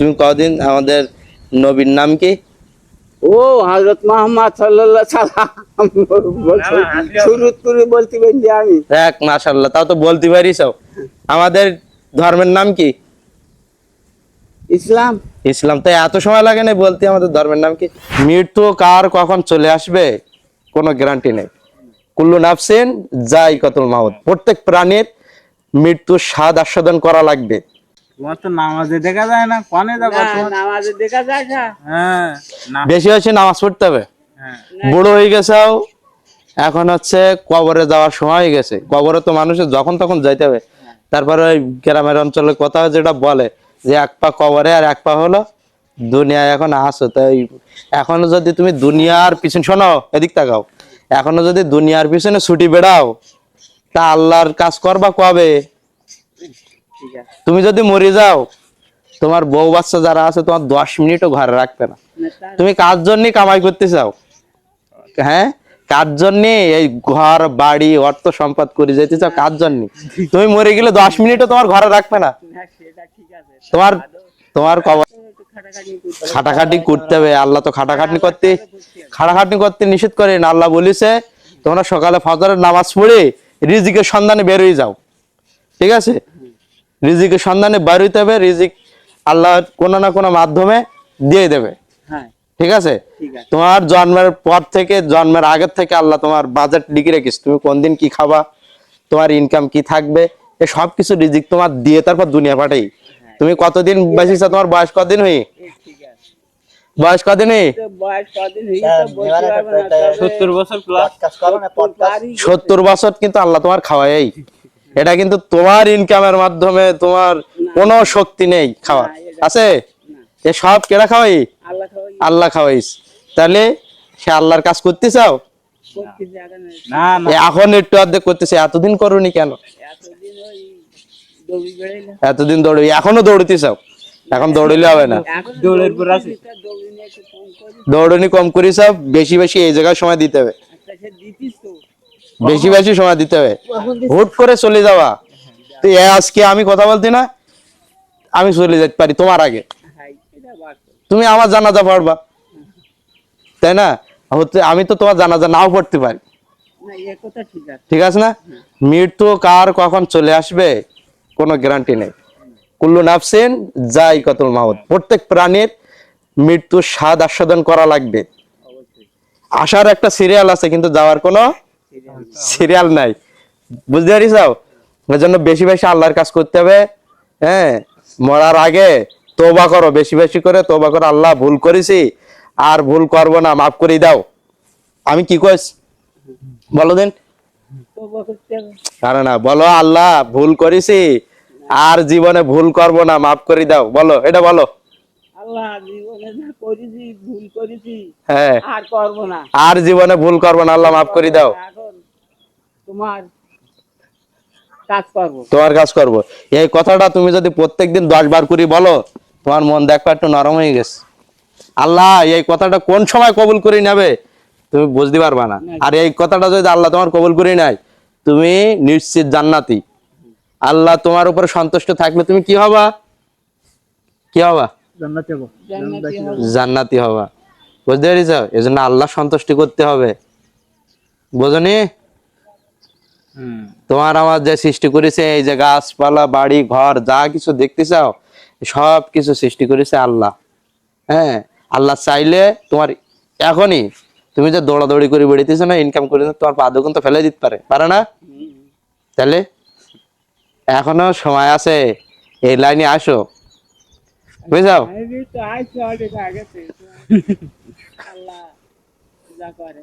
তুমি কদিন আমাদের নবীর নাম কি? ও হজরত মোহাম্মদ সাল্লাল্লাহু সাল্লাম শুরু করে বলতে পারি আমি। এক মাশাল্লাহ তাও তো বলতে পারিস। আমাদের ধর্মের নাম কি? ইসলাম। ইসলাম তো এত সময় লাগে না বলতে আমাদের ধর্মের নাম কি? মৃত্যু কার কখন চলে আসবে? কোনো গ্যারান্টি নেই। কুল্লু নাফসিন যাই কতল মাহত প্রত্যেক প্রাণীর মৃত্যুর স্বাদ আস্বাদন করা লাগবে। তোমার তো নামাজে দেখা যায় না কনে যাব নামাজে দেখা যায় না। হ্যাঁ না। বেশি নামাজ পড়তে হবে। হ্যাঁ। হয়ে গেছেও এখন হচ্ছে কবরে যাওয়ার সময় হয়ে গেছে। কবরে তো মানুষের যখন তখন যাইতে হবে। তারপরে ওই গ্রামের অঞ্চলে কথা যেটা বলে যে এক পা কবরে আর এক পা হলো দুনিয়ায় এখন আসো তাই এখনও যদি তুমি দুনিয়ার পিছনে শোনো এদিক তাকাও। এখনও যদি দুনিয়ার পিছনে ছুটি বেড়াও তা আল্লাহর কাজ করবা কবে? তুমি যদি মরে যাও তোমার বউ বাচ্চা যারা আছে তোমার দশ মিনিটও ঘরে রাখবে না। না, তুমি কার জন্য কামাই করতে চাও? হ্যাঁ? কার জন্য? এই ঘর বাড়ি অর্থ সম্পদ করে যেতে চাও কার জন্য? তুমি মরে গেলে দশ মিনিটও তোমার ঘরে রাখবে না। না, তোমার তোমার কবর খাটাখাটি করতে হবে। আল্লাহ তো খাটাখাটি করতে খাটাখাটি করতে নিষেধ করেন। আল্লাহ বলিছে তোমরা সকালে ফজরের নামাজ পড়ে রিজিকের সন্ধানে বেরোয় যাও। ঠিক আছে? রিজিকের সন্ধানে বেরোইতে হবে রিজিক আল্লাহ কোনো না কোনো মাধ্যমে দিয়ে দেবে। হ্যাঁ। ঠিক আছে? তোমার জন্মের পর থেকে জন্মের আগের থেকে আল্লাহ তোমার বাজেট লিখে রেখিস তুমি কোন দিন কি খাবা তোমার ইনকাম কি থাকবে এ সব কিছু রিজিক তোমার দিয়ে তারপর দুনিয়া পাঠাই। তুমি কতদিন বেঁচেছো তোমার বয়স কদিন হই? এই ঠিক আছে। বয়স কদিন হই? তো বয়স কদিন হয়ে গেছে বলতে পারব না তবে সত্তর বছর সত্তর বছর কিন্তু আল্লাহ তোমার খাওয়াই এটা কিন্তু তোমার ইনকামের মাধ্যমে তোমার কোনো শক্তি নেই খাওয়া আছে? এ সব কেরা খাওয়াই? আল্লাহ খাওয়াইস। তাহলে সে আল্লাহর কাজ করতে চাও এখন একটু অর্ধেক করতেছে এতদিন করুনি কেন? এতদিন দৌড়ি এখনও দৌড়তে চাও এখন দৌড়লে হবে না। দৌড়নি কম করি সব বেশি বেশি এই জায়গায় সময় দিতে হবে। তো বেশি বেশি সময় দিতে হবে। হুট করে চলে যাওয়া। তো আজকে আমি কথা বলতি না আমি চলে যেতে পারি তোমার আগে। তুমি আমার জানাজা পড়বা। তাই না? আমি তো তোমার জানাজা নাও পড়তে পারি। ঠিক আছে। না? মৃত্যু কার কখন চলে আসবে কোনো গ্যারান্টি নেই। কুল্লু নাফসেন যাই কতল মাহত প্রত্যেক প্রাণীর মৃত্যুর স্বাদ আস্বাদন করা লাগবে। আসার একটা সিরিয়াল আছে কিন্তু যাওয়ার কোনো সিরিয়াল নাই। বুঝতে পারিস ওই জন্য বেশি বেশি আল্লাহর কাজ করতে হবে হ্যাঁ? মরার আগে তোবা করো বেশি বেশি করে তোবা করো। আল্লাহ ভুল করেছি আর ভুল করব না মাফ করে দাও। আমি কি কইস বলো দিন। আরে না বলো আল্লাহ ভুল করেছি আর জীবনে ভুল করব না মাফ করে দাও। বলো এটা বলো। হ্যাঁ। আর জীবনে ভুল করব না আল্লাহ মাফ করে দাও। তোমার কাজ করব। তোমার কাজ করব। এই কথাটা তুমি যদি প্রত্যেকদিন দশ বার করে বলো তোমার মন দেখবা একটু নরম হয়ে গেছে। আল্লাহ এই কথাটা কোন সময় কবুল করে নেবে তুমি বুঝতে পারবা না। আর এই কথাটা যদি আল্লাহ তোমার কবুল করে নেয় তুমি নিশ্চিত জান্নাতি। আল্লাহ তোমার উপরে সন্তুষ্ট থাকলে তুমি কি হবা? কি হবা? জান্নাতি হবে। জান্নাতি হবা। বুঝতে পেরেছ? এই জন্য আল্লাহ সন্তুষ্টি করতে হবে। বোঝনি? তোমার আমার যে সৃষ্টি করেছে এই যে গাছপালা বাড়ি ঘর যা কিছু দেখতে চাও সব কিছু সৃষ্টি করেছে আল্লাহ। হ্যাঁ আল্লাহ চাইলে তোমার এখনই তুমি যে দৌড়াদৌড়ি করে বেড়িতেছো না ইনকাম করে তোমার পা দোকান তো ফেলে দিতে পারে। পারে না? তাহলে এখনও সময় আছে এই লাইনে আসো। বুঝাও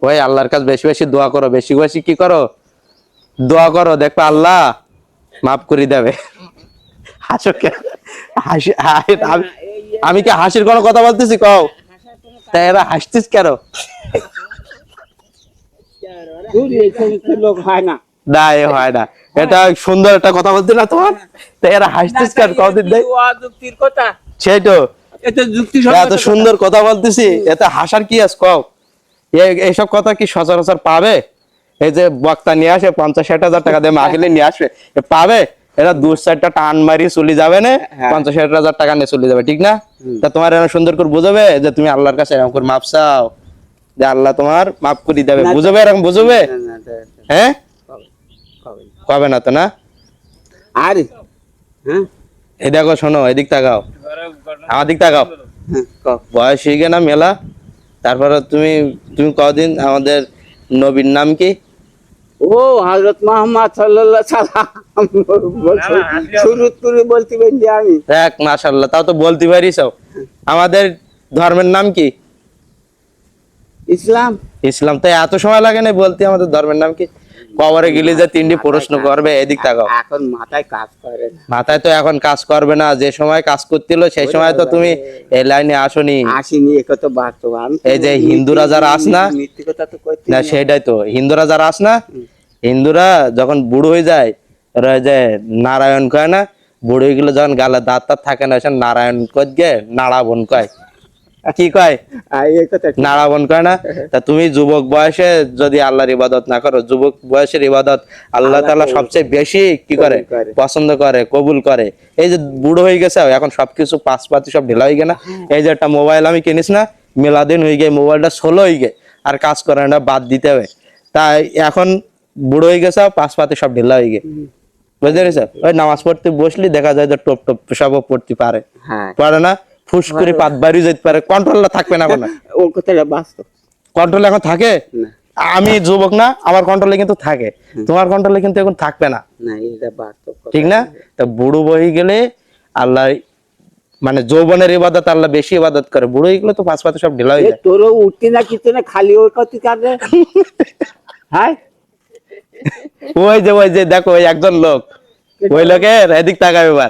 ওই আল্লাহর কাছে বেশি বেশি দোয়া করো বেশি বেশি কি করো? দোয়া করো, দেখবে আল্লাহ মাফ করে দেবে। হাসো কেন হাসি আমি- কি হাসির কোনো কথা বলতেছি কও? তাই এরা হাসতিস কেন? হয় না হয় না। এটা সুন্দর একটা কথা বলতে না তোমার? তাই এরা হাসতিস কেন? কদিন দেয় সেই তো এত সুন্দর কথা বলতেছি, এতে হাসার কি আছে কও? এ- এইসব কথা কি সচরাচর পাবে? এই যে বক্তা নিয়ে আসে পঞ্চাশ ষাট হাজার টাকা দিয়ে মাহফিলে নিয়ে আসবে পাবে? এরা দু চারটা টান মারি চলে যাবে না হ্যাঁ। পঞ্চাশ ষাট হাজার টাকা নিয়ে চলে যাবে ঠিক না? তা তোমার এরকম সুন্দর করে বুঝবে যে তুমি আল্লাহর কাছে এরকম করে মাপ চাও যে আল্লাহ তোমার মাপ করে দেবে। বুঝবে এরকম বুঝবে? হ্যাঁ? কবে- না। তো না? আর হ্যাঁ? এই দেখো শোনো এদিক তাকাও। আমার দিক তাকাও। হ্যাঁ। বয়স হয়ে গে না মেলা? তারপরে তুমি তুমি কদিন আমাদের নবীর নাম কি? ও হজরত মোহাম্মদ সাল্লাল্লাহু সাল্লাম শুরু করে বলতে পারি আমি। দেখ মাশাআল্লাহ তাও তো বলতে পারিস। আমাদের ধর্মের নাম কি? ইসলাম। ইসলাম তো এত সময় লাগে না বলতে আমাদের ধর্মের নাম কি? কবরে গেলে যে তিনটি প্রশ্ন করবে এদিক তাকাও। এখন মাথায় কাজ করে মাথায় তো এখন কাজ করবে না যে সময় কাজ করছিল সেই সময় তো তুমি এই লাইনে আসনি। আসিনি এ কত বাস্তব তো এই যে হিন্দুরা যারা আস না তো না সেটাই তো। হিন্দুরা যারা আস না হিন্দুরা যখন বুড়ো হয়ে যায় ওরা ওই যে নারায়ণ কয় না বুড়ো হয়ে গেলে যখন গালে দাঁত থাকে না সে নারায়ণ কয় গে নাড়াবন কয়। কি কয়? নাড়াবন কয় না? তা তুমি যুবক বয়সে যদি আল্লাহর ইবাদত না করো যুবক বয়সের ইবাদত আল্লাহ তাআলা সবচেয়ে বেশি কি করে? করে। পছন্দ করে কবুল করে। এই যে বুড়ো হয়ে গেছে এখন সবকিছু পাঁচ পাতি সব ঢিলা হয়ে গে না? এই যে একটা মোবাইল আমি কিনিস না মেলাদিন হয়ে গিয়ে মোবাইলটা ষোলো হয়ে গে আর কাজ করে না বাদ দিতে হবে। তাই এখন বুড়ো হয়ে গেছে পাঁচ পাতি সব ঢিলা হয়ে গে বুঝতে পেরেছ? ওই নামাজ পড়তে বসলি দেখা যায় যে টপ টপ সব পড়তে পারে। হ্যাঁ। পারে না? ফুস করে পাত বাড়ি যেতে পারে। কন্ট্রোলটা থাকবে না কোনো ও কথাটা বাস্তব। কন্ট্রোল এখন থাকে? না। আমি যুবক না আমার কন্ট্রোলে কিন্তু থাকে। তোমার কন্ট্রোলে কিন্তু এখন থাকবে না। ঠিক না? তা বুড়ো বই গেলে আল্লাহ মানে যৌবনের ইবাদত আল্লাহ বেশি ইবাদত করে। বুড়ো হয়ে গেলে তো পাঁচ পাতে সব ঢিলা হয়ে যায়। তোরও উঠতে না কিছু না খালি ওই কাটে হ্যাঁ। ওই যে ওই যে দেখো ওই একজন লোক। ওই লোকের এদিক তাকাবে এবার।